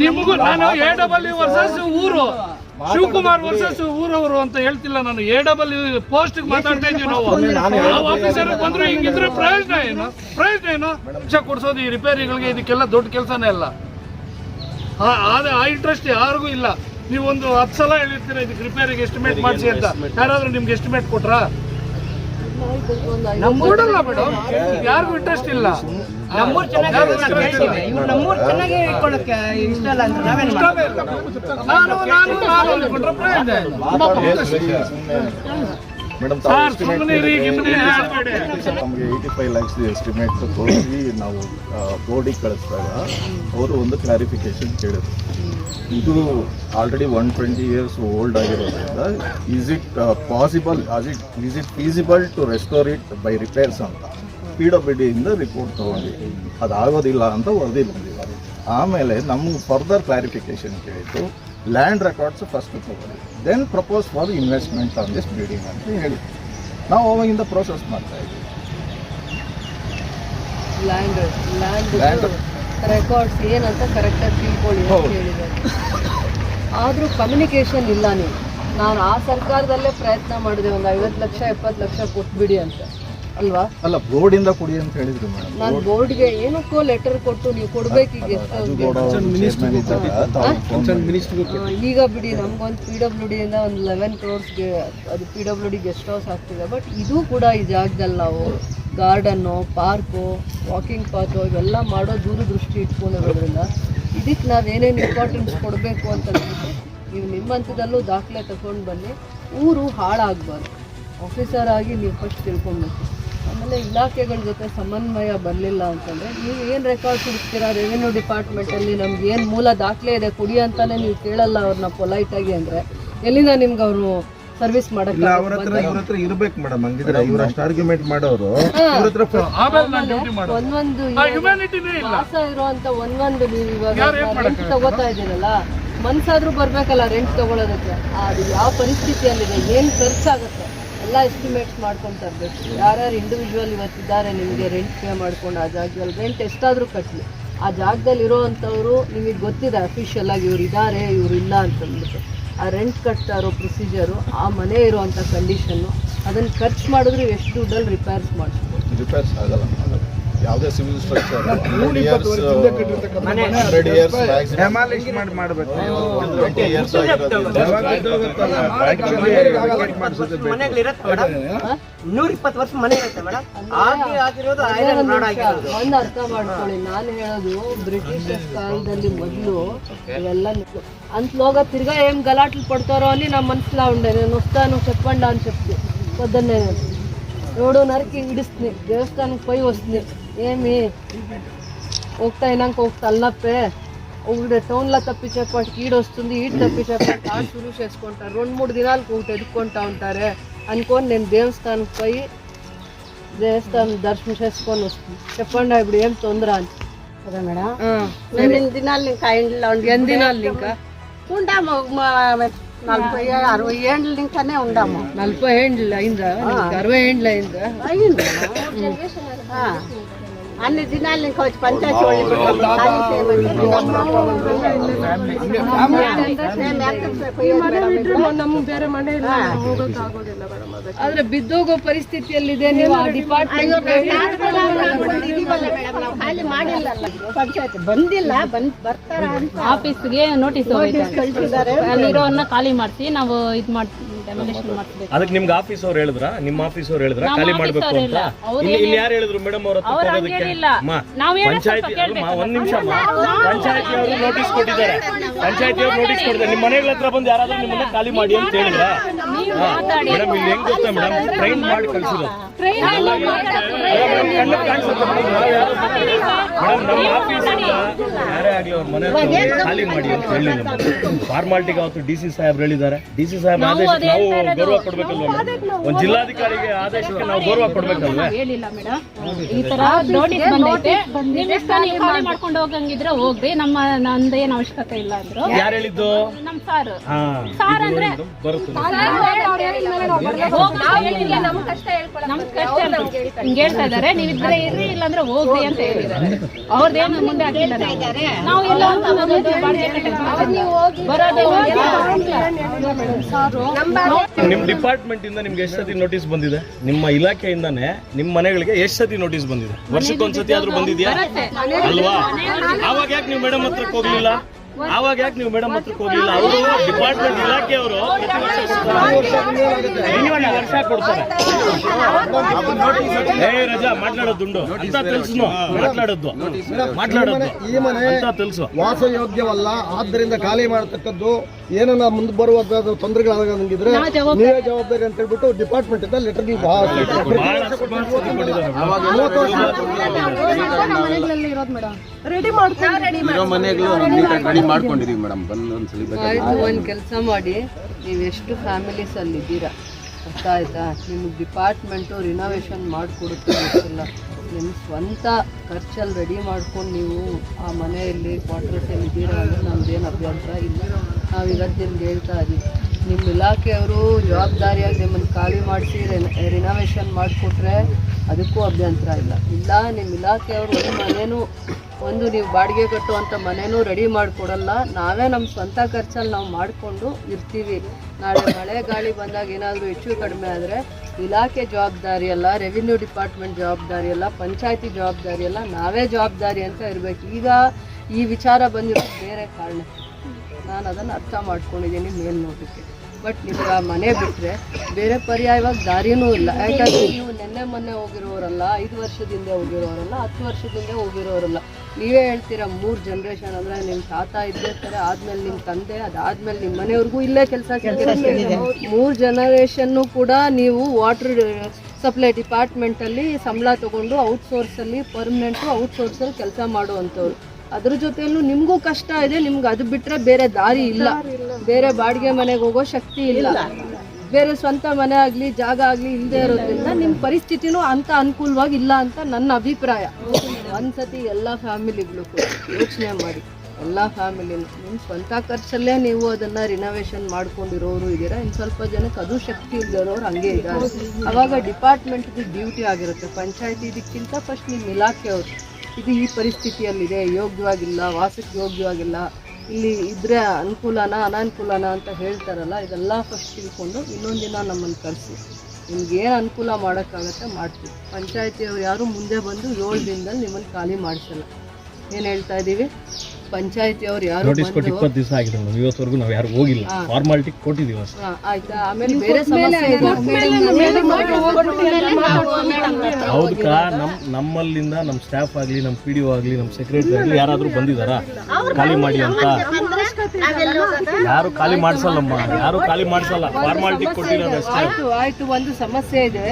ನಿಮಗೂ ನಾನು A double versus ಊರು ಶಿವಕುಮಾರ್ ವರ್ಸಸ್ ಊರವರು ಅಂತ ಹೇಳ್ತಿಲ್ಲ ನಾನು ಎ ಡಬಲ್ ಪೋಸ್ಟ್ ಮಾತಾಡ್ತಾ ಇದ್ದೀವಿ ನಾವು ಆಫೀಸರ್ ಬಂದ್ರು ಹಿಂಗಿದ್ರೆ ಪ್ರಯೋಜನ ಏನು ಪ್ರಯೋಜನ ಏನು ಶಿಕ್ಷೆ ಕೊಡ್ಸೋದು ಈ ರಿಪೇರಿಗಳಿಗೆ ಇದಕ್ಕೆಲ್ಲ ದೊಡ್ಡ ಕೆಲಸನೇ ಅಲ್ಲ ಆ- ಇಂಟ್ರೆಸ್ಟ್ ಯಾರಿಗೂ ಇಲ್ಲ ನೀವೊಂದು ಒಂದು ಹತ್ತು ಸಲ ಹೇಳಿರ್ತೀರ ಇದಕ್ಕೆ ರಿಪೇರಿಗೆ ಎಸ್ಟಿಮೇಟ್ ಮಾಡಿಸಿ ಅಂತ ಯಾರಾದ್ರೂ ನಿಮ್ಗೆ ಎಸ್ಟಿಮೇಟ್ ಕೊಟ್ರಾ ಮೇಡಮ್ ಯಾರಿಗೂ ಇಂಟ್ರೆಸ್ಟ್ ಇಲ್ಲ. ನಮ್ಮೂರು ಚೆನ್ನಾಗಿ ಇವ್ರು ನಮ್ಮೂರ್ ಚೆನ್ನಾಗಿ ಇಟ್ಕೊಳ್ಳೋಕೆ ಇಷ್ಟ ಇಲ್ಲ ನಾವೇನ್ ನಾನು ನಾನು ನಾನು. ಮೇಡಮ್ ನಮಗೆ ಏಯ್ಟಿ ಫೈವ್ ಲ್ಯಾಕ್ಸ್ ಎಸ್ಟಿಮೇಟ್ ತೋರಿಸಿ ನಾವು ಬೋರ್ಡಿಗೆ ಕಳಿಸಿದಾಗ ಅವರು ಒಂದು ಕ್ಲಾರಿಫಿಕೇಶನ್ ಕೇಳಿದ್ರು. ಇದು already one twenty years old ಆಗಿರೋದ್ರಿಂದ is it possible as it is it feasible to restore it by repairs ಅಂತ ಪಿ ಡಬ್ಲ್ಯೂ ಡಿಯಿಂದ ರಿಪೋರ್ಟ್ ತೊಗೊಂಡಿದ್ವಿ. ಅದಾಗೋದಿಲ್ಲ ಅಂತ ವರದಿ ಬಂದಿಲ್ಲ ಆಮೇಲೆ ನಮ್ಗೆ ಫರ್ದರ್ ಕ್ಲಾರಿಫಿಕೇಶನ್ ಕೇಳಿತು ಲ್ಯಾಂಡ್ ರೆಕಾರ್ಡ್ಸ್ ಫಸ್ಟ್ ತಗೊಳ್ಳಿ then propose for investment on this building ಅಂತ ಹೇಳಿ. ನಾವು ಅವಾಗಿಂದ ಪ್ರೋಸೆಸ್ ಮಾಡ್ತಾ ಇದ್ದೀವಿ ಲ್ಯಾಂಡ್. ಲ್ಯಾಂಡ್ ರೆಕಾರ್ಡ್ಸ್ ಏನಂತ ಕರೆಕ್ಟಾಗಿ ತಿಳ್ಕೊಳ್ಳಿ ಅಂತ. ಹೇಳಿದ್ದಾರೆ. ಆದರೂ ಕಮ್ಯುನಿಕೇಷನ್ ಇಲ್ಲ ನೀವು. ನಾನು ಆ ಸರ್ಕಾರದಲ್ಲೇ ಪ್ರಯತ್ನ ಮಾಡಿದೆ ಒಂದು ಐವತ್ತು ಲಕ್ಷ ಎಪ್ಪತ್ತು ಲಕ್ಷ ಕೊಟ್ಬಿಡಿ ಅಂತ. ಅಲ್ವಾ? ಅಲ್ಲ ಬೋರ್ಡಿಂದ ಕೊಡಿ ಅಂತ ಹೇಳಿದ್ರು ಮೇಡಮ್. ನಾನು ಬೋರ್ಡ್ಗೆ ಏನಕ್ಕೋ ಲೆಟರ್ ಕೊಟ್ಟು ನೀವು ಕೊಡ್ಬೇಕೀಗ ಎಷ್ಟು ಈಗ ಬಿಡಿ ನಮ್ಗೊಂದು ಪಿ ಡಬ್ಲ್ಯೂ ಡಿ ಇಂದ ಒಂದು ಲೆವೆನ್ ಕ್ರೋರ್ಸ್ಗೆ ಅದು P W D guest house ಆಗ್ತಿದೆ. ಬಟ್ ಇದು ಕೂಡ ಈ ಜಾಗದಲ್ಲಿ ನಾವು ಗಾರ್ಡನ್ನು ಪಾರ್ಕು ವಾಕಿಂಗ್ ಪಾತು ಇವೆಲ್ಲ ಮಾಡೋ ದೂರದೃಷ್ಟಿ ಇಟ್ಕೊಂಡಿರೋದ್ರಿಂದ ಇದಕ್ಕೆ ನಾವು ಏನೇನು ಇಂಪಾರ್ಟೆನ್ಸ್ ಕೊಡಬೇಕು ಅಂತ ನೀವು ನಿಮ್ಮ ಹಂತದಲ್ಲೂ ದಾಖಲೆ ತಗೊಂಡು ಬನ್ನಿ. ಊರು ಹಾಳಾಗಬಾರ್ದು. ಆಫೀಸರ್ ಆಗಿ ನೀವು ಫಸ್ಟ್ ತಿಳ್ಕೊಬೇಕು. ಆಮೇಲೆ ಇಲಾಖೆಗಳ ಜೊತೆ ಸಮನ್ವಯ ಬರಲಿಲ್ಲ ಅಂತಂದರೆ ನೀವು ಏನು ರೆಕಾರ್ಡ್ ಹುಡುಕ್ತೀರಾ? ರೆವಿನ್ಯೂ ಡಿಪಾರ್ಟ್ಮೆಂಟಲ್ಲಿ ನಮ್ಗೆ ಏನು ಮೂಲ ದಾಖಲೆ ಇದೆ ಕೊಡಿ ಅಂತಲೇ ನೀವು ಕೇಳಲ್ಲ ಅವ್ರನ್ನ ಪೊಲೈಟಾಗಿ ಅಂದರೆ. ಎಲ್ಲಿಂದ ನಿಮ್ಗೆ ಅವರು ಸರ್ವಿಸ್ ಇಲ್ಲ ಅವ್ರ ಹತ್ರ ಮಾಡಕ್ಕೆ ಇವ್ರ ಹತ್ರ ಇರ್ಬೇಕು ಮೇಡಮ್ ಹಂಗಿದ್ರೆ ಇವ್ರ ಅಷ್ಟು ಆರ್ಗ್ಯುಮೆಂಟ್ ಮಾಡೋರು. ಇವ್ರ ಹತ್ರ ಒಂದೊಂದು ವಾಸ ಇರುವಂತ ಒಂದೊಂದು ನೀವು ಇವಾಗ ತಗೋತಾ ಇದ್ದೀರಲ್ಲ ಮನ್ಸಾದ್ರೂ ಬರ್ಬೇಕಲ್ಲ ರೆಂಟ್ ತಗೊಳ್ಳೋದಕ್ಕೆ ಅದು ಯಾವ ಪರಿಸ್ಥಿತಿಯಲ್ಲಿದೆ? ಏನು ಖರ್ಚಾಗುತ್ತೆ? ಎಲ್ಲ ಎಸ್ಟಿಮೇಟ್ಸ್ ಮಾಡ್ಕೊಂಡು ತರಬೇಕು. ಯಾರ್ಯಾರು ಇಂಡಿವಿಜುವಲ್ ಇವತ್ತಿದ್ದಾರೆ ನಿಮಗೆ ರೆಂಟ್ ಪೇ ಮಾಡ್ಕೊಂಡು ಆ ಜಾಗದಲ್ಲಿ ರೆಂಟ್ ಎಷ್ಟಾದರೂ ಕಟ್ಟಲಿ ಆ ಜಾಗದಲ್ಲಿ ಇರೋವಂಥವ್ರು ನಿಮಗೆ ಗೊತ್ತಿದೆ ಅಫಿಷಿಯಲ್ ಆಗಿ ಇವ್ರು ಇದ್ದಾರೆ ಇವ್ರು ಇಲ್ಲ ಅಂತಂದ್ಬಿಟ್ಟು. ಆ ರೆಂಟ್ ಕಟ್ತಾ ಇರೋ ಪ್ರೊಸೀಜರು ಆ ಮನೆ ಇರುವಂಥ ಕಂಡೀಷನ್ನು ಅದನ್ನು ಖರ್ಚು ಮಾಡಿದ್ರೆ ಎಷ್ಟು ದುಡ್ಡಲ್ಲಿ ರಿಪೇರ್ಸ್ ಮಾಡಿಸ್ಬೋದು. ರಿಪೇರ್ಸ್ ಆಗಲ್ಲ. ಯಾವುದೇ civil structure hundred years hundred years demolish ಮಾಡಿ ಮಾಡ್ಬೇಕು ಟ್ವೆಂಟಿ ಇಯರ್ಸ್ ಆಗಿರೋದ್ರಿಂದ ಯಾವಾಗ ಇದ್ದೋಗುತ್ತಲ್ಲ, actually vacate ಮಾಡ್ಸೋದು ಬೇಕು. ಮನೆಗಳು ಇರುತ್ತೆ ಮೇಡಮ್ ನೂರ ಇಪ್ಪತ್ತು ವರ್ಷ ಮನೆ ಇರುತ್ತೆ ಮೇಡಮ್ ಆಗಿ ಆಗಿರೋದು ಐರನ್ ರೋಡ್ ಆಗಿರೋದು ಒಂದು ಅರ್ಥ ಮಾಡ್ಕೊಳ್ಳಿ ನಾನು ಹೇಳೋದು ಬ್ರಿಟಿಷ್ ಕಾಲದಲ್ಲಿ ಮೊದಲು ఇవెల్లా అంతలోగా తిరిగా ఏం గలాట్లు పడతారో అని నా మనసులో ఉండే నేను వస్తాను చెప్పండి అని చెప్తే పొద్దున్నే నేను ఏడున్నరకి ఇడుస్తుంది దేవస్థానానికి పోయి వస్తుంది ఏమి? ఒకటి అయినాక ఒక తలనొప్పే. ఒకటి టౌన్లో తప్పించేపాటు ఈడు వస్తుంది ఈడు తప్పించేపాటు ఆడు సులువు చేసుకుంటారు. రెండు మూడు దినాలకు ఒకటి ఎదుక్కుంటా ఉంటారే అనుకొని నేను దేవస్థానం పోయి దేవస్థానం దర్శనం చేసుకొని వస్తుంది చెప్పండి ఇప్పుడు ఏం తొందర అని. ఎన్ని దినాలు ఇంకా ఎన్ని దినాలు ఇంకా? నలభై అరవై ఏండ్లు ఇంకానే ఉండాము. నలభై ఏండ్లు అయిందా? అరవై ఏండ్లు అయిందా? అన్ని దినాలు ఇంకా వచ్చి పంచాయతీ వాళ్ళు ఇప్పుడు ఖాళీ చేయమని మేము ఎక్కడ పోయేది మేడం ఇప్పుడు? ಆದ್ರೆ ಬಿದ್ದೋಗೋ ಪರಿಸ್ಥಿತಿಯಲ್ಲಿದೆ ನೀವು ಆ ಡಿಪಾರ್ಟ್ಮೆಂಟ್ ಇದೀವಲ್ಲ ಮೇಡಮ್ ನಾವು ಖಾಲಿ ಮಾಡಿಲ್ಲ ಪಂಚಾಯತ್ ಬಂದಿಲ್ಲ ಬಂದ್ ಬರ್ತಾರ ಅಂತ ಆಫೀಸ್ಗೆ ನೋಟಿಸ್ ಹೋಗೈತೆ ಕಳ್ಸಿದ್ದಾರೆ ಅಲ್ಲಿರೋನ್ನ ಖಾಲಿ ಮಾಡಿಸಿ ನಾವು ಇದು ಮಾಡಿ ಡೆಮೊಲೇಷನ್ ಮಾಡಿಸ್ಬೇಕು ಅದಕ್ಕೆ ನಿಮ್ಗೆ ಆಫೀಸ್ ಅವ್ರು ಹೇಳಿದ್ರ? ನಿಮ್ಮ ಆಫೀಸ್ ಅವ್ರು ಹೇಳಿದ್ರ? ನಮ್ಮ ಖಾಲಿ office ಮಾಡ್ಬೇಕು ಅಂತ? ಇಲ್ಲ. ಅವ್ರು ಇಲ್ಲಿ ಇಲ್ಲಿ ಯಾರು ಹೇಳಿದ್ರು? ಮೇಡಮ್ ಅವ್ರ ಹತ್ರ ಅವ್ರು ಹಂಗ್ ಹೋಗೋದಕ್ಕೆ ಹೇಳಿಲ್ಲ. ಅಮ್ಮ, ನಾವ್ ಏನೋ ಪಂಚಾಯತಿ ಸ್ವಲ್ಪ ಅಲ್ಲಮ್ಮ, ಕೇಳ್ಬೇಕು. ಒಂದ್ ನಿಮಿಷ ಪಂಚಾಯತಿ ಅವರು ನೋಟಿಸ್ ಕೊಟ್ಟಿದ್ದಾರೆ. ಪಂಚಾಯತಿ ಅವ್ರು ನೋಟಿಸ್ ಕೊಟ್ಟಿದ್ದಾರೆ. ನಿಮ್ಮ ಮನೆಗಳ ಹತ್ರ ಬಂದು ಯಾರಾದ್ರೂ ನಿಮ್ಮನ್ನ ಖಾಲಿ ಮಾಡಿ ಅಂತ ಹೇಳಿದ್ರ? ಮೇಡಮ್ ಇಲ್ಲಿ ಹೆಂಗ್ ಗೊತ್ತಾ ಮೇಡಮ್ ಟ್ರೈನ್ ಮಾಡಿ ಕಳ್ಸಿರೋದು. ಯಾರೇ ಆಗ್ಲಿ ಅವ್ರ ಮನೆ ಹತ್ರ ಹೋಗಿ ಖಾಲಿ ಮಾಡಿ ಅಂತ ಹೇಳಿಲ್ಲ ಫಾರ್ಮಾಲಿಟಿಗೆ ಅವತ್ತು ಡಿ ಸಿ ಸಾಹೇಬ್ರು ಹೇಳಿದ್ದಾರೆ ಡಿ ಸಿ ಸಾಹೇಬ್ ಆದೇಶ ನಾವು ಗೌರವ ಕೊಡ್ಬೇಕಲ್ವ ಒಂದು ಜಿಲ್ಲಾಧಿಕಾರಿಗೆ ಆದೇಶಕ್ಕೆ ನಾವು ಗೌರವ ಕೊಡ್ಬೇಕಲ್ವ ಹೇಳಿಲ್ಲ ಮೇಡಮ್ ಈ ತರ ನೋಟಿಸ್ ಬಂದೈತೆ ನಿಮ್ ಇಷ್ಟ ನೀವು ಖಾಲಿ ಮಾಡ್ಕೊಂಡು ಹೋಗಂಗಿದ್ರೆ ಹೋಗ್ರಿ ನಮ್ಮ ನಂದೇನ್ ಅವಶ್ಯಕತೆ ಇಲ್ಲ ಅಂದ್ರು ಯಾರು ಹೇಳಿದ್ದು ನಮ್ ಸಾರ್ ಸಾರ್ ಅಂದ್ರೆ ಬರುತ್ತೆ ಹೋಗ್ ನಾವ್ ಹೇಳಿಲ್ಲ. ನಮ್ ಹಿಂಗೆ ಹೇಳ್ತಾ ಇದಾರೆ ನೀವಿದ್ರೆ ಇರ್ರಿ ಇಲ್ಲಾಂದ್ರೆ ಹೋಗ್ರಿ ಅಂತ ಹೇಳಿದ್ದಾರೆ. ಅವ್ರದ್ದೇನು ಮುಂದೆ ಹಾಕಿಲ್ಲ ನಾವು. ಇಲ್ಲ. ಅಂತ ನಿಮ್ಮ ಡಿಪಾರ್ಟ್ಮೆಂಟ್ ಇಂದ ನಿಮ್ಗೆ ಎಷ್ಟು ಸತಿ ನೋಟಿಸ್ ಬಂದಿದೆ? ನಿಮ್ಮ ಇಲಾಖೆಯಿಂದಾನೆ ನಿಮ್ಮ ಮನೆಗಳಿಗೆ ಎಷ್ಟು ಸತಿ ನೋಟಿಸ್ ಬಂದಿದೆ? ವರ್ಷಕ್ಕೊಂದ್ಸತಿ ಆದ್ರೂ ಬಂದಿದ್ಯಾ? ಅಲ್ವಾ? ಆವಾಗ ಯಾಕೆ ನೀವು ಮೇಡಮ್ ಹತ್ರಕ್ಕೆ ಹೋಗ್ಲಿಲ್ಲ? ಆವಾಗ ಯಾಕೆ ನೀವು ಮೇಡಮ್ ಹತ್ರಕ್ಕೆ ಹೋಗಿಲ್ಲ? ಅವರು ಡಿಪಾರ್ಟ್ಮೆಂಟ್ ಇಲಾಖೆಯವರು ವರ್ಷ ಕೊಡ್ತಾರೆ. ಏ ರಜಾ ಮಾತನಾಡೋದುಂಡು ಅಂತ ತಿಳಿಸ್ನು ಮಾತನಾಡೋದು ಮಾತನಾಡೋದು ಈ ಮನೆ ತಿಳಿಸು. ವಾಸಯೋಗ್ಯವಲ್ಲ. ಆದ್ದರಿಂದ ಖಾಲಿ ಮಾಡತಕ್ಕದ್ದು ಏನನ್ನ ನಾವು ಮುಂದೆ ಬರುವ ತೊಂದರೆಗಳಾಗಿದ್ರೆ ನೀವೇ ಜವಾಬ್ದಾರಿ ಅಂತ ಹೇಳ್ಬಿಟ್ಟು ಡಿಪಾರ್ಟ್ಮೆಂಟ್ ಇಂದ ಲೆಟರ್ ರೆಡಿ ಮಾಡ್ತಾರೆ ಮನೆಗಳು ಮಾಡ್ಕೊಂಡಿದೀವಿ ಮೇಡಮ್ ಒಂದು ಕೆಲಸ ಮಾಡಿ. ನೀವು ಎಷ್ಟು ಫ್ಯಾಮಿಲೀಸ್ ಅಲ್ಲಿ ಇದ್ದೀರಾ? ಅರ್ಥ ಆಯ್ತಾ? ನಿಮ್ಗೆ ಡಿಪಾರ್ಟ್ಮೆಂಟು ರಿನೋವೇಷನ್ ಮಾಡಿಕೊಡುತ್ತೆ ಗೊತ್ತಿಲ್ಲ. ನಿಮ್ಮ ಸ್ವಂತ ಖರ್ಚಲ್ಲಿ ರೆಡಿ ಮಾಡ್ಕೊಂಡು ನೀವು ಆ ಮನೆಯಲ್ಲಿ ಕ್ವಾರ್ಟರ್ಸಲ್ಲಿ ಇದ್ದೀರಾ ಅಂದರೆ ನಮ್ದೇನು ಅಭ್ಯಂತರ ಇಲ್ಲ. ನಾವು ಇವತ್ತು ನಿಮ್ಗೆ ಹೇಳ್ತಾ ಇದ್ದೀವಿ ನಿಮ್ಮ ಇಲಾಖೆಯವರು ಜವಾಬ್ದಾರಿಯಾಗಿ ನಿಮ್ಮನ್ನು ಖಾಲಿ ಮಾಡಿಸಿ ರಿನೋವೇಷನ್ ಮಾಡಿಕೊಟ್ರೆ ಅದಕ್ಕೂ ಅಭ್ಯಂತರ ಇಲ್ಲ. ಇಲ್ಲ ನಿಮ್ಮ ಇಲಾಖೆಯವರು ಮನೇನೂ ಒಂದು ನೀವು ಬಾಡಿಗೆ ಕಟ್ಟುವಂಥ ಮನೆಯೂ ರೆಡಿ ಮಾಡಿಕೊಡಲ್ಲ. ನಾವೇ ನಮ್ಮ ಸ್ವಂತ ಖರ್ಚಲ್ಲಿ ನಾವು ಮಾಡಿಕೊಂಡು ಇರ್ತೀವಿ. ನಾಳೆ ಮಳೆ ಗಾಳಿ ಬಂದಾಗ ಏನಾದರೂ ಹೆಚ್ಚು ಕಡಿಮೆ ಆದರೆ ಇಲಾಖೆ ಜವಾಬ್ದಾರಿ ಅಲ್ಲ ರೆವಿನ್ಯೂ ಡಿಪಾರ್ಟ್ಮೆಂಟ್ ಜವಾಬ್ದಾರಿ ಅಲ್ಲ, ಪಂಚಾಯತಿ ಜವಾಬ್ದಾರಿ ಅಲ್ಲ, ನಾವೇ ಜವಾಬ್ದಾರಿ ಅಂತ ಇರಬೇಕು. ಈಗ ಈ ವಿಚಾರ ಬಂದಿರೋ ಬೇರೆ ಕಾರಣ. ನಾನು ಅದನ್ನು ಅರ್ಥ ಮಾಡ್ಕೊಂಡಿದ್ದೀನಿ ಮೇಲ್ನೋಟಕ್ಕೆ ಬಟ್ ನಿಮ್ಗೆ ಆ ಮನೆ ಬಿಟ್ಟರೆ ಬೇರೆ ಪರ್ಯಾಯವಾಗಿ ದಾರಿನೂ ಇಲ್ಲ. ಯಾಕಂದರೆ ನೀವು ನಿನ್ನೆ ಮೊನ್ನೆ ಹೋಗಿರೋರಲ್ಲ, ಐದು ವರ್ಷದಿಂದ ಹೋಗಿರೋರಲ್ಲ, ಹತ್ತು ವರ್ಷದಿಂದ ಹೋಗಿರೋರಲ್ಲ. ನೀವೇ ಹೇಳ್ತೀರ ಮೂರು ಜನ್ರೇಷನ್ ಅಂದರೆ ನಿಮ್ಮ ತಾತ ಇದ್ದಿರ್ತಾರೆ ಆದ್ಮೇಲೆ ನಿಮ್ಮ ತಂದೆ ಅದಾದ್ಮೇಲೆ ನಿಮ್ಮ ಮನೆಯವ್ರಿಗೂ ಇಲ್ಲೇ ಕೆಲಸ ಮೂರು ಜನರೇಷನ್ನು ಕೂಡ ನೀವು ವಾಟರ್ ಸಪ್ಲೈ ಡಿಪಾರ್ಟ್ಮೆಂಟಲ್ಲಿ ಸಂಬಳ ತೊಗೊಂಡು ಔಟ್ಸೋರ್ಸಲ್ಲಿ ಔಟ್ಸೋರ್ಸ್ ಔಟ್ಸೋರ್ಸಲ್ಲಿ ಕೆಲಸ ಮಾಡುವಂಥವ್ರು. ಅದ್ರ ಜೊತೆಯಲ್ಲೂ ನಿಮಗೂ ಕಷ್ಟ ಇದೆ ನಿಮ್ಗೆ ಅದು ಬಿಟ್ಟರೆ ಬೇರೆ ದಾರಿ ಇಲ್ಲ. ಬೇರೆ ಬಾಡಿಗೆ ಮನೆಗೆ ಹೋಗೋ ಶಕ್ತಿ ಇಲ್ಲ. ಬೇರೆ ಸ್ವಂತ ಮನೆ ಆಗಲಿ, ಜಾಗ ಆಗಲಿ ಇಲ್ಲದೆ ಇರೋದ್ರಿಂದ ನಿಮ್ಮ ಪರಿಸ್ಥಿತಿನೂ ಅಂತ ಅನುಕೂಲವಾಗಿ ಇಲ್ಲ ಅಂತ ನನ್ನ ಅಭಿಪ್ರಾಯ. ಒಂದ್ಸತಿ ಎಲ್ಲ ಫ್ಯಾಮಿಲಿಗಳು ಯೋಚನೆ ಮಾಡಿ, ಎಲ್ಲ ಫ್ಯಾಮಿಲಿನೂ ನಿಮ್ಮ ಸ್ವಂತ ಖರ್ಚಲ್ಲೇ ನೀವು ಅದನ್ನು ರಿನೋವೇಷನ್ ಮಾಡ್ಕೊಂಡಿರೋರು ಇದ್ದೀರಾ? ಇನ್ನು ಸ್ವಲ್ಪ ಜನಕ್ಕೆ ಅದು ಶಕ್ತಿ ಇಲ್ಲದಿರೋರು ಹಂಗೆ ಇದ್ದಾರೆ. ಅವಾಗ ಡಿಪಾರ್ಟ್ಮೆಂಟ್ದು ಡ್ಯೂಟಿ ಆಗಿರುತ್ತೆ. ಪಂಚಾಯತಿ ಇದಕ್ಕಿಂತ ಫಸ್ಟ್ ನಿಮ್ಮ ಇಲಾಖೆಯವರು. ಇದು ಈ ಪರಿಸ್ಥಿತಿಯಲ್ಲಿದೆ, ಯೋಗ್ಯವಾಗಿಲ್ಲ, ವಾಸಕ್ಕೆ ಯೋಗ್ಯವಾಗಿಲ್ಲ. ಇಲ್ಲಿ ಇದ್ರೆ ಅನುಕೂಲನ, ಅನಾನುಕೂಲನ ಅಂತ ಹೇಳ್ತಾರಲ್ಲ, ಇದೆಲ್ಲ ಫಸ್ಟ್ ತಿಳ್ಕೊಂಡು ಇನ್ನೊಂದು ದಿನ ನಮ್ಮನ್ನು ಕರೆಸಿ. ನಿಮ್ಗೆ ಏನು ಅನುಕೂಲ ಮಾಡೋಕ್ಕಾಗತ್ತೆ ಮಾಡ್ತೀವಿ. ಪಂಚಾಯತಿಯವ್ರು ಯಾರು ಮುಂದೆ ಬಂದು ಏಳು ದಿನದಲ್ಲಿ ನಿಮ್ಮನ್ನು ಖಾಲಿ ಮಾಡಿಸಲ್ಲ. ಏನು ಹೇಳ್ತಾ ಇದ್ದೀವಿ ಪಂಚಾಯತಿಯವ್ರು ಯಾರು ನೋಟಿಸ್ ಕೊಟ್ಟು ಬಂದು ಇಪ್ಪತ್ತು ದಿವಸ ಆಗಿದೆ ಮೇಡಮ್ ಇವತ್ತವರೆಗೂ ನಾವು ಯಾರು ಹೋಗಿಲ್ಲ. ಫಾರ್ಮಾಲಿಟಿ ಕೊಟ್ಟಿದ್ದೀವಿ ಅಷ್ಟೇ. ಹಾ, ಆಯ್ತಾ? ಆಮೇಲೆ ಬೇರೆ ಸಮಸ್ಯೆ ಇದೆ. ಹೌದಕ್ಕ ನಮ್ ನಮ್ಮಲ್ಲಿಂದ ನಮ್ಮ ಸ್ಟಾಫ್ ಆಗಲಿ ನಮ್ಮ ಪಿ ಡಿ ಒ ಆಗಲಿ ನಮ್ಮ ಸೆಕ್ರೆಟರಿ ಆಗಲಿ ಯಾರಾದರೂ ಬಂದಿದ್ದಾರಾ? ಖಾಲಿ ಮಾಡಿ ಅಂತ. ಯಾರು ಖಾಲಿ ಮಾಡಿಸಲ್ಲಮ್ಮ? ಯಾರು ಖಾಲಿ ಮಾಡಿಸಲ್ಲ? ಫಾರ್ಮಾಲಿಟಿ ಕೊಟ್ಟಿರೋದು ಅಷ್ಟೇ. ಆಯ್ತು ಆಯ್ತು ಒಂದು ಸಮಸ್ಯೆ ಇದೆ.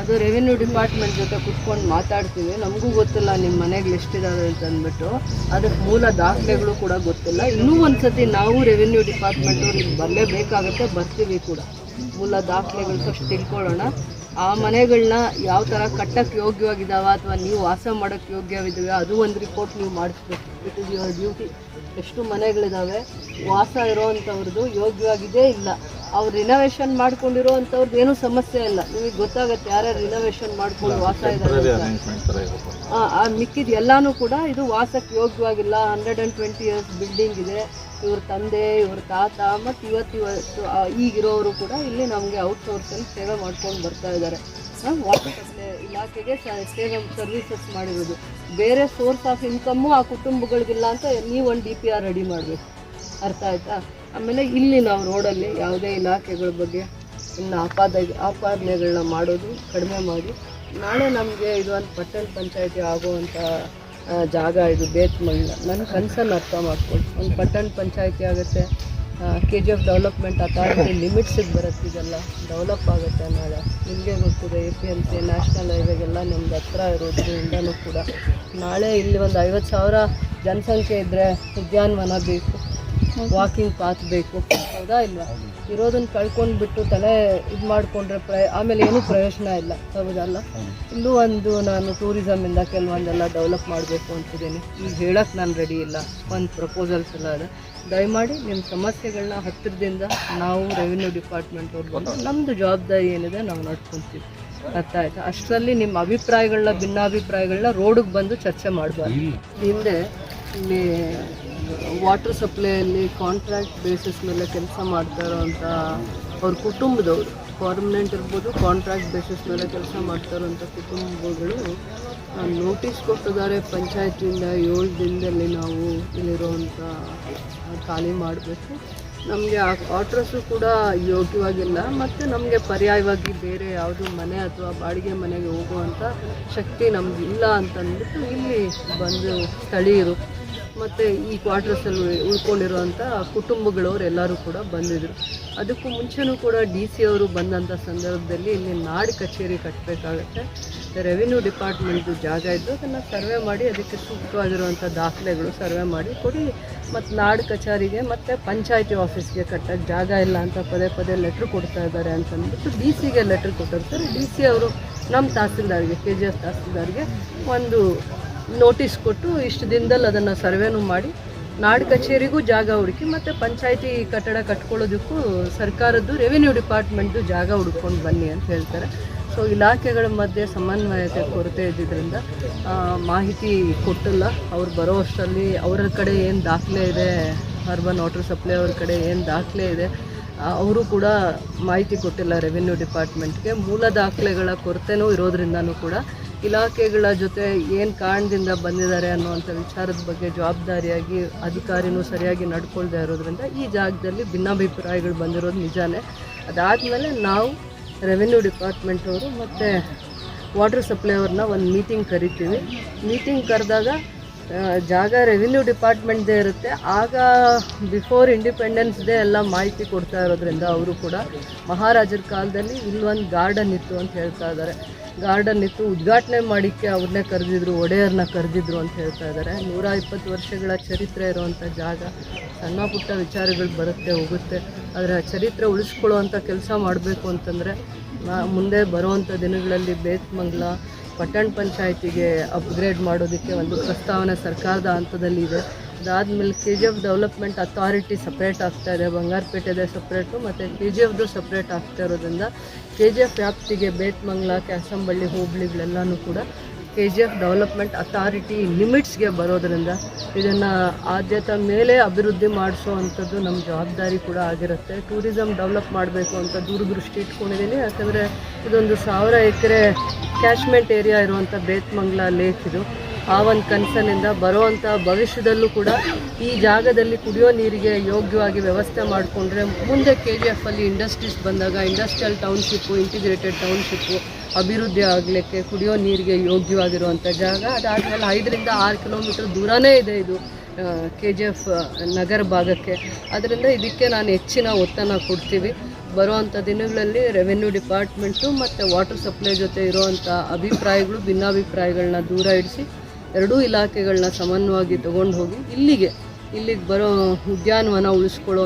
ಅದು ರೆವಿನ್ಯೂ ಡಿಪಾರ್ಟ್ಮೆಂಟ್ ಜೊತೆ ಕುತ್ಕೊಂಡು ಮಾತಾಡ್ತೀವಿ. ನಮಗೂ ಗೊತ್ತಿಲ್ಲ ನಿಮ್ಮ ಮನೆಗಳು ಎಷ್ಟಿದಾವೆ ಅಂತ ಅಂದ್ಬಿಟ್ಟು. ಅದಕ್ಕೆ ಮೂಲ ದಾಖಲೆಗಳು ಕೂಡ ಗೊತ್ತಿಲ್ಲ. ಇನ್ನೂ ಒಂದ್ಸತಿ ನಾವು ರೆವಿನ್ಯೂ ಡಿಪಾರ್ಟ್ಮೆಂಟ್ ಅವ್ರಿಗೆ ಬರಲೇಬೇಕಾಗತ್ತೆ. ಬರ್ತೀವಿ ಕೂಡ. ಮೂಲ ದಾಖಲೆಗಳು ಫಸ್ಟ್ ತಿಳ್ಕೊಳ್ಳೋಣ. ಆ ಮನೆಗಳನ್ನ ಯಾವ ಥರ ಕಟ್ಟಕ್ಕೆ ಯೋಗ್ಯವಾಗಿದ್ದಾವ ಅಥವಾ ನೀವು ವಾಸ ಮಾಡೋಕ್ಕೆ ಯೋಗ್ಯವಿದ್ದಾವೆ ಅದು ಒಂದು ರಿಪೋರ್ಟ್ ನೀವು ಮಾಡಿಸ್ಬೇಕು. ಇಟ್ ಇಸ್ ಯುವರ್ ಡ್ಯೂಟಿ ಎಷ್ಟು ಮನೆಗಳಿದ್ದಾವೆ ವಾಸ ಇರೋವಂಥವ್ರದ್ದು ಯೋಗ್ಯವಾಗಿದೆ ಇಲ್ಲ. ಅವ್ರು ರಿನೋವೇಷನ್ ಮಾಡ್ಕೊಂಡಿರೋ ಅಂಥವ್ರದ್ದು ಏನೂ ಸಮಸ್ಯೆ ಇಲ್ಲ. ನಿಮಗೆ ಗೊತ್ತಾಗುತ್ತೆ ಯಾರ್ಯಾರು ರಿನೋವೇಷನ್ ಮಾಡ್ಕೊಂಡು ವಾಸ ಇದ್ದಾರೆ ಆ, ಮಿಕ್ಕಿದ ಎಲ್ಲಾನು ಕೂಡ ಇದು ವಾಸಕ್ಕೆ ಯೋಗ್ಯವಾಗಿಲ್ಲ. Hundred and twenty years building ಇದೆ. ಇವ್ರ ತಂದೆ ಇವ್ರ ತಾತ ಮತ್ತು ಇವತ್ತು ಇವತ್ತು ಈಗಿರೋರು ಕೂಡ ಇಲ್ಲಿ ನಮಗೆ ಔಟ್ಸೋರ್ಸಲ್ಲಿ ಸೇವೆ ಮಾಡ್ಕೊಂಡು ಬರ್ತಾ ಇದ್ದಾರೆ ವಾಟರ್ ಇಲಾಖೆಗೆ ಸೇವೆ ಸರ್ವಿಸಸ್ ಮಾಡಿರೋದು. ಬೇರೆ ಸೋರ್ಸ್ ಆಫ್ ಇನ್ಕಮ್ಮು ಆ ಕುಟುಂಬಗಳಿಗಿಲ್ಲ ಅಂತ ನೀವು ಒಂದು ಡಿ ಪಿ ಆರ್ ರೆಡಿ ಮಾಡಬೇಕು. ಅರ್ಥ ಆಯ್ತಾ? ಆಮೇಲೆ ಇಲ್ಲಿ ನಾವು ರೋಡಲ್ಲಿ ಯಾವುದೇ ಇಲಾಖೆಗಳ ಬಗ್ಗೆ ಇನ್ನು ಆಪಾದ, ಆಪಾದನೆಗಳನ್ನ ಮಾಡೋದು ಕಡಿಮೆ ಮಾಡಿ. ನಾಳೆ ನಮಗೆ ಇದು ಒಂದು ಪಟ್ಟಣ ಪಂಚಾಯತಿ ಆಗುವಂಥ ಜಾಗ ಇದು ಬೇತ್ಮಳ್ಳ. ನನ್ನ ಕನಸನ್ನು ಅರ್ಥ ಮಾಡ್ಕೊಳ್ಳಿ. ಒಂದು ಪಟ್ಟಣ ಪಂಚಾಯತಿ ಆಗುತ್ತೆ K G F development authority ಲಿಮಿಟ್ಸಿಗೆ ಬರುತ್ತೆ ಇದೆಲ್ಲ. ಡೆವಲಪ್ ಆಗುತ್ತೆ ನಾಳೆ. ನಿಮಗೆ ಗೊತ್ತಿದೆ A P M C national ಹೈವೇಗೆಲ್ಲ ನಿಮ್ದು ಹತ್ರ ಇರೋದ್ರಿಂದನೂ ಕೂಡ. ನಾಳೆ ಇಲ್ಲಿ ಒಂದು ಐವತ್ತು ಸಾವಿರ ಜನಸಂಖ್ಯೆ ಇದ್ದರೆ ಉದ್ಯಾನವನ ಬೇಕು. ವಾಕಿಂಗ್ ಪಾತ್ ಬೇಕು. ಹೌದಾ ಇಲ್ವಾ? ಇರೋದನ್ನ ಕಳ್ಕೊಂಡ್ಬಿಟ್ಟು ತಲೆ ಇದು ಮಾಡಿಕೊಂಡ್ರೆ ಪ್ರಯ ಆಮೇಲೆ ಏನೂ ಪ್ರಯೋಜನ ಇಲ್ಲ. ಹೌದಲ್ಲ ಇಲ್ಲೂ ಒಂದು ನಾನು ಟೂರಿಸಮಿಂದ ಕೆಲವೊಂದೆಲ್ಲ ಡೆವಲಪ್ ಮಾಡಬೇಕು ಅಂತಿದ್ದೀನಿ. ಈಗ ಹೇಳಕ್ಕೆ ನಾನು ರೆಡಿ ಇಲ್ಲ. ಒಂದು ಪ್ರಪೋಸಲ್ಸ್ ಎಲ್ಲ ಇದೆ. ದಯಮಾಡಿ ನಿಮ್ಮ ಸಮಸ್ಯೆಗಳನ್ನ ಹತ್ತಿರದಿಂದ ನಾವು ರೆವಿನ್ಯೂ ಡಿಪಾರ್ಟ್ಮೆಂಟ್ ಅವ್ರು ಬಂದು ನಮ್ಮದು ಜವಾಬ್ದಾರಿ ಏನಿದೆ ನಾವು ನಡ್ಕೊತೀವಿ. ಅರ್ಥ ಆಯ್ತಾ? ಅಷ್ಟರಲ್ಲಿ ನಿಮ್ಮ ಅಭಿಪ್ರಾಯಗಳನ್ನ ಭಿನ್ನಾಭಿಪ್ರಾಯಗಳನ್ನ ರೋಡಿಗೆ ಬಂದು ಚರ್ಚೆ ಮಾಡಬಾರ್ದು. ಹಿಂದೆ ಇಲ್ಲಿ ವಾಟರ್ ಸಪ್ಲೈಯಲ್ಲಿ ಕಾಂಟ್ರಾಕ್ಟ್ ಬೇಸಿಸ್ ಮೇಲೆ ಕೆಲಸ ಮಾಡ್ತಾ ಇರೋವಂಥ ಅವ್ರ ಕುಟುಂಬದವರು. ಪರ್ಮನೆಂಟ್ ಇರ್ಬೋದು ಕಾಂಟ್ರಾಕ್ಟ್ ಬೇಸಿಸ್ ಮೇಲೆ ಕೆಲಸ ಮಾಡ್ತಾ ಇರೋವಂಥ ಕುಟುಂಬಗಳು ನೋಟಿಸ್ ಕೊಟ್ಟಿದ್ದಾರೆ. ಪಂಚಾಯತಿಯಿಂದ ಏಳು ದಿನದಲ್ಲಿ ನಾವು ಇಲ್ಲಿರುವಂಥ ಖಾಲಿ ಮಾಡಬೇಕು. ನಮಗೆ ಆ ಕ್ವಾರ್ಟರ್ಸು ಕೂಡ ಯೋಗ್ಯವಾಗಿಲ್ಲ. ಮತ್ತು ನಮಗೆ ಪರ್ಯಾಯವಾಗಿ ಬೇರೆ ಯಾವುದು ಮನೆ ಅಥವಾ ಬಾಡಿಗೆ ಮನೆಗೆ ಹೋಗುವಂಥ ಶಕ್ತಿ ನಮಗಿಲ್ಲ ಇಲ್ಲ ಅಂತ ಅಂದ್ಬಿಟ್ಟು ಇಲ್ಲಿ ಬಂದು ಸ್ಥಳೀಯರು ಮತ್ತು ಈ ಕ್ವಾರ್ಟರ್ಸಲ್ಲಿ ಉಳ್ಕೊಂಡಿರುವಂಥ ಕುಟುಂಬಗಳವ್ರು ಎಲ್ಲರೂ ಕೂಡ ಬಂದಿದ್ದರು ಅದಕ್ಕೂ ಮುಂಚೆನೂ ಕೂಡ ಡಿ ಸಿ ಅವರು ಬಂದಂಥ ಸಂದರ್ಭದಲ್ಲಿ ಇಲ್ಲಿ ನಾಡ್ ಕಚೇರಿ ಕಟ್ಟಬೇಕಾಗತ್ತೆ ರೆವಿನ್ಯೂ ಡಿಪಾರ್ಟ್ಮೆಂಟ್ದು ಜಾಗ ಇದ್ದು ಅದನ್ನು ಸರ್ವೆ ಮಾಡಿ ಅದಕ್ಕೆ ಸೂಕ್ತವಾಗಿರುವಂಥ ದಾಖಲೆಗಳು ಸರ್ವೆ ಮಾಡಿ ಕೊಡಿ. ಮತ್ತು ನಾಡ್ ಕಚೇರಿಗೆ ಮತ್ತು ಪಂಚಾಯತಿ ಆಫೀಸ್ಗೆ ಕಟ್ಟೋಕ್ಕೆ ಜಾಗ ಇಲ್ಲ ಅಂತ ಪದೇ ಪದೇ ಲೆಟ್ರ್ ಕೊಡ್ತಾ ಇದ್ದಾರೆ ಅಂತಂದ್ಬಿಟ್ಟು ಡಿ ಸಿಗೆ ಲೆಟ್ರ್ ಕೊಟ್ಟಿರ್ತಾರೆ. ಡಿ ಸಿ ಅವರು ನಮ್ಮ ತಹಸೀಲ್ದಾರ್ಗೆ ಕೆ ಜಿ ಎಸ್ ತಹಸೀಲ್ದಾರ್ಗೆ ಒಂದು ನೋಟಿಸ್ ಕೊಟ್ಟು ಇಷ್ಟು ದಿನದಲ್ಲಿ ಅದನ್ನು ಸರ್ವೇನೂ ಮಾಡಿ, ನಾಡು ಕಚೇರಿಗೂ ಜಾಗ ಹುಡುಕಿ, ಮತ್ತು ಪಂಚಾಯಿತಿ ಕಟ್ಟಡ ಕಟ್ಕೊಳ್ಳೋದಕ್ಕೂ ಸರ್ಕಾರದ್ದು ರೆವಿನ್ಯೂ ಡಿಪಾರ್ಟ್ಮೆಂಟ್ದು ಜಾಗ ಹುಡ್ಕೊಂಡು ಬನ್ನಿ ಅಂತ ಹೇಳ್ತಾರೆ. ಸೊ ಇಲಾಖೆಗಳ ಮಧ್ಯೆ ಸಮನ್ವಯತೆ ಕೊರತೆ ಇದ್ದಿದ್ದರಿಂದ ಮಾಹಿತಿ ಕೊಟ್ಟಿಲ್ಲ. ಅವ್ರು ಬರೋ ಅಷ್ಟರಲ್ಲಿ ಅವರ ಕಡೆ ಏನು ದಾಖಲೆ ಇದೆ, ಅರ್ಬನ್ ವಾಟರ್ ಸಪ್ಲೈ ಅವ್ರ ಕಡೆ ಏನು ದಾಖಲೆ ಇದೆ ಅವರು ಕೂಡ ಮಾಹಿತಿ ಕೊಟ್ಟಿಲ್ಲ ರೆವಿನ್ಯೂ ಡಿಪಾರ್ಟ್ಮೆಂಟ್ಗೆ ಮೂಲ ದಾಖಲೆಗಳ ಕೊರತೆನೂ ಇರೋದ್ರಿಂದನೂ ಕೂಡ ಇಲಾಖೆಗಳ ಜೊತೆ ಏನು ಕಾರಣದಿಂದ ಬಂದಿದ್ದಾರೆ ಅನ್ನುವಂಥ ವಿಚಾರದ ಬಗ್ಗೆ ಜವಾಬ್ದಾರಿಯಾಗಿ ಅಧಿಕಾರಿನೂ ಸರಿಯಾಗಿ ನಡ್ಕೊಳ್ದೇ ಇರೋದ್ರಿಂದ ಈ ಜಾಗದಲ್ಲಿ ಭಿನ್ನಾಭಿಪ್ರಾಯಗಳು ಬಂದಿರೋದು ನಿಜಾನೇ. ಅದಾದಮೇಲೆ ನಾವು ರೆವೆನ್ಯೂ ಡಿಪಾರ್ಟ್ಮೆಂಟ್ ಅವರು ಮತ್ತು ವಾಟರ್ ಸಪ್ಲೈ ಅವ್ರನ್ನ ಒಂದು ಮೀಟಿಂಗ್ ಕರಿತೀವಿ. ಮೀಟಿಂಗ್ ಕರೆದಾಗ ಜಾಗ ರೆವಿನ್ಯೂ ಡಿಪಾರ್ಟ್ಮೆಂಟ್ದೇ ಇರುತ್ತೆ. ಆಗ ಬಿಫೋರ್ ಇಂಡಿಪೆಂಡೆನ್ಸ್ ಡೇ ಎಲ್ಲ ಮಾಹಿತಿ ಕೊಡ್ತಾ ಇರೋದ್ರಿಂದ ಅವರು ಕೂಡ ಮಹಾರಾಜರ ಕಾಲದಲ್ಲಿ ಇಲ್ಲೊಂದು ಗಾರ್ಡನ್ ಇತ್ತು ಅಂತ ಹೇಳ್ತಾ ಇದ್ದಾರೆ. ಗಾರ್ಡನ್ ಇತ್ತು. ಉದ್ಘಾಟನೆ ಮಾಡಿಕ್ಕೆ ಅವ್ರನ್ನೇ ಕರೆದಿದ್ರು, ಒಡೆಯರ್ನ ಕರೆದಿದ್ರು ಅಂತ ಹೇಳ್ತಾ ಇದ್ದಾರೆ. ನೂರ ಇಪ್ಪತ್ತು ವರ್ಷಗಳ ಚರಿತ್ರೆ ಇರುವಂಥ ಜಾಗ. ಸಣ್ಣ ಪುಟ್ಟ ವಿಚಾರಗಳು ಬರುತ್ತೆ, ಹೋಗುತ್ತೆ. ಆದರೆ ಆ ಚರಿತ್ರೆ ಉಳಿಸ್ಕೊಳ್ಳುವಂಥ ಕೆಲಸ ಮಾಡಬೇಕು ಅಂತಂದರೆ ಮುಂದೆ ಬರುವಂಥ ದಿನಗಳಲ್ಲಿ ಬೇತ್ಮಂಗ್ಲ ಪಟ್ಟಣ ಪಂಚಾಯತಿಗೆ ಅಪ್ಗ್ರೇಡ್ ಮಾಡೋದಕ್ಕೆ ಒಂದು ಪ್ರಸ್ತಾವನೆ ಸರ್ಕಾರದ ಹಂತದಲ್ಲಿ ಇದೆ ಅದಾದಮೇಲೆ K G F development authority separate ಆಗ್ತಾ ಇದೆ. ಬಂಗಾರಪೇಟೆದೇ ಸಪ್ರೇಟು ಮತ್ತು ಕೆ ಜಿ ಎಫ್ದು ಸಪ್ರೇಟ್ ಆಗ್ತಾ ಇರೋದ್ರಿಂದ ಕೆ ಜಿ ಎಫ್ ವ್ಯಾಪ್ತಿಗೆ ಬೇತ್ಮಂಗ್ಲ ಕ್ಯಾಸಂಬಳ್ಳಿ ಹೋಬಳಿಗಳೆಲ್ಲನೂ ಕೂಡ K G F development authority ಲಿಮಿಟ್ಸ್ಗೆ ಬರೋದರಿಂದ ಇದನ್ನು ಆದ್ಯತೆ ಮೇಲೆ ಅಭಿವೃದ್ಧಿ ಮಾಡಿಸೋ ಅಂಥದ್ದು ನಮ್ಮ ಜವಾಬ್ದಾರಿ ಕೂಡ ಆಗಿರುತ್ತೆ. ಟೂರಿಸಮ್ ಡೆವಲಪ್ ಮಾಡಬೇಕು ಅಂತ ದೂರದೃಷ್ಟಿ ಇಟ್ಕೊಂಡಿದ್ದೀನಿ. ಯಾಕಂದರೆ ಇದೊಂದು ಸಾವಿರ ಎಕರೆ ಕ್ಯಾಶ್ಮೆಂಟ್ ಏರಿಯಾ ಇರುವಂಥ ಬೇತ್ಮಂಗ್ಲ ಲೇಕ್ ಇದು ಆ ಒಂದು ಕನಸಿನಿಂದ ಬರುವಂಥ ಭವಿಷ್ಯದಲ್ಲೂ ಕೂಡ ಈ ಜಾಗದಲ್ಲಿ ಕುಡಿಯೋ ನೀರಿಗೆ ಯೋಗ್ಯವಾಗಿ ವ್ಯವಸ್ಥೆ ಮಾಡಿಕೊಂಡ್ರೆ ಮುಂದೆ ಕೆ ಜಿ ಎಫಲ್ಲಿ ಇಂಡಸ್ಟ್ರೀಸ್ ಬಂದಾಗ ಇಂಡಸ್ಟ್ರಿಯಲ್ ಟೌನ್ಶಿಪ್ಪು ಇಂಟಿಗ್ರೇಟೆಡ್ ಟೌನ್ಶಿಪ್ಪು ಅಭಿವೃದ್ಧಿ ಆಗಲಿಕ್ಕೆ ಕುಡಿಯೋ ನೀರಿಗೆ ಯೋಗ್ಯವಾಗಿರುವಂಥ ಜಾಗ. ಅದಾದಮೇಲೆ ಐದರಿಂದ ಆರು ಕಿಲೋಮೀಟರ್ ದೂರನೇ ಇದೆ ಇದು ಕೆ ಜಿ ಎಫ್ ನಗರ ಭಾಗಕ್ಕೆ. ಅದರಿಂದ ಇದಕ್ಕೆ ನಾನು ಹೆಚ್ಚಿನ ಒತ್ತನ್ನು ಕೊಡ್ತೀವಿ. ಬರುವಂಥ ದಿನಗಳಲ್ಲಿ ರೆವೆನ್ಯೂ ಡಿಪಾರ್ಟ್ಮೆಂಟು ಮತ್ತು ವಾಟರ್ ಸಪ್ಲೈ ಜೊತೆ ಇರುವಂಥ ಅಭಿಪ್ರಾಯಗಳು, ಭಿನ್ನಾಭಿಪ್ರಾಯಗಳನ್ನ ದೂರ ಇಡಿಸಿ ಎರಡೂ ಇಲಾಖೆಗಳನ್ನ ಸಮನ್ವಯವಾಗಿ ತಗೊಂಡು ಹೋಗಿ ಇಲ್ಲಿಗೆ ಇಲ್ಲಿಗೆ ಬರೋ ಉದ್ಯಾನವನ ಉಳಿಸ್ಕೊಳ್ಳೋ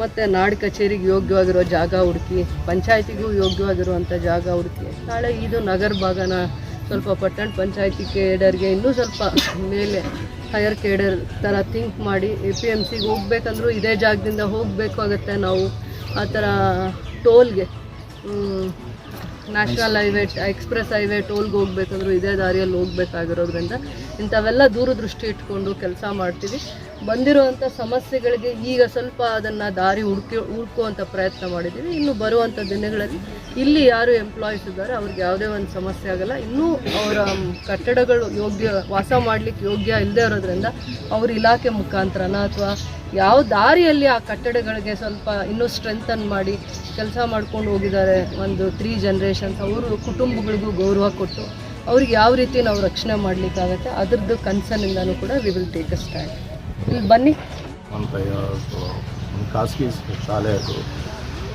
ಮತ್ತು ನಾಡು ಕಚೇರಿಗೆ ಯೋಗ್ಯವಾಗಿರೋ ಜಾಗ ಹುಡುಕಿ, ಪಂಚಾಯತಿಗೂ ಯೋಗ್ಯವಾಗಿರುವಂಥ ಜಾಗ ಹುಡುಕಿ. ನಾಳೆ ಇದು ನಗರ ಭಾಗನ ಸ್ವಲ್ಪ ಪಟ್ಟಣ ಪಂಚಾಯತಿ ಕೇಡರ್ಗೆ ಇನ್ನೂ ಸ್ವಲ್ಪ ಮೇಲೆ ಹೈಯರ್ ಕೇಡರ್ ಥರ ಥಿಂಕ್ ಮಾಡಿ ಎ ಪಿ ಎಂ ಸಿಗೆ ಹೋಗ್ಬೇಕಂದ್ರೂ ಇದೇ ಜಾಗದಿಂದ ಹೋಗಬೇಕಾಗತ್ತೆ ನಾವು. ಆ ಥರ ಟೋಲ್ಗೆ ನ್ಯಾಷನಲ್ ಹೈವೇ ಎಕ್ಸ್ಪ್ರೆಸ್ ಹೈವೇ ಟೋಲ್ಗೆ ಹೋಗ್ಬೇಕಂದ್ರೂ, ಇದೇ ದಾರಿಯಲ್ಲಿ ಹೋಗ್ಬೇಕಾಗಿರೋದ್ರಿಂದ ಇಂಥವೆಲ್ಲ ದೂರದೃಷ್ಟಿ ಇಟ್ಕೊಂಡು ಕೆಲಸ ಮಾಡ್ತೀವಿ. ಬಂದಿರುವಂಥ ಸಮಸ್ಯೆಗಳಿಗೆ ಈಗ ಸ್ವಲ್ಪ ಅದನ್ನು ದಾರಿ ಹುಡುಕಿ ಹುಡ್ಕುವಂಥ ಪ್ರಯತ್ನ ಮಾಡಿದ್ದೀವಿ. ಇನ್ನು ಬರುವಂಥ ದಿನಗಳಲ್ಲಿ ಇಲ್ಲಿ ಯಾರು ಎಂಪ್ಲಾಯೀಸ್ ಇದ್ದಾರೆ, ಅವ್ರಿಗೆ ಯಾವುದೇ ಒಂದು ಸಮಸ್ಯೆ ಆಗಲ್ಲ. ಇನ್ನೂ ಅವರ ಕಟ್ಟಡಗಳು ಯೋಗ್ಯ, ವಾಸ ಮಾಡಲಿಕ್ಕೆ ಯೋಗ್ಯ ಇಲ್ಲದೆ ಇರೋದ್ರಿಂದ ಅವ್ರ ಇಲಾಖೆ ಮುಖಾಂತರನ ಅಥವಾ ಯಾವ ದಾರಿಯಲ್ಲಿ ಆ ಕಟ್ಟಡಗಳಿಗೆ ಸ್ವಲ್ಪ ಇನ್ನೂ ಸ್ಟ್ರೆಂಥನ್ ಮಾಡಿ ಕೆಲಸ ಮಾಡ್ಕೊಂಡು ಹೋಗಿದ್ದಾರೆ ಒಂದು ತ್ರೀ ಜನ್ರೇಷನ್ಸ್ ಅವರು ಕುಟುಂಬಗಳಿಗೂ ಗೌರವ ಕೊಟ್ಟು ಅವ್ರಿಗೆ ಯಾವ ರೀತಿ ನಾವು ರಕ್ಷಣೆ ಮಾಡಲಿಕ್ಕಾಗತ್ತೆ, ಅದರದ್ದು ಕನ್ಸರ್ನಿಂದನೂ ಕೂಡ we will take a stand ಇಲ್ಲಿ ಬನ್ನಿ. ಅಂತ ಒಂದು ಖಾಸಗಿ ಶಾಲೆ ಅದು.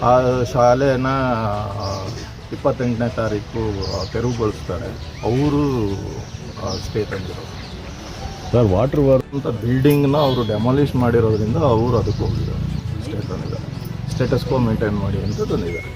ಆ ಶಾಲೆನ ಇಪ್ಪತ್ತೆಂಟನೇ ತಾರೀಕು ತೆರವುಗೊಳಿಸ್ತಾರೆ ಅವರು ಸ್ಟೇ ತಂದಿರೋದು. ಸರ್ ವಾಟರ್ ವರ್ಕ್ ಅಂತ ಬಿಲ್ಡಿಂಗ್ನ ಅವರು ಡೆಮಾಲಿಷ್ ಮಾಡಿರೋದ್ರಿಂದ ಅವರು ಅದಕ್ಕೆ ಹೋಗಿದ್ದಾರೆ. ಸ್ಟೇ ತಂದಿದ್ದಾರೆ. ಸ್ಟೇಟಸ್ ಕೋ ಮೇಂಟೈನ್ ಮಾಡಿ ಅಂತ ತಂದಿದ್ದಾರೆ.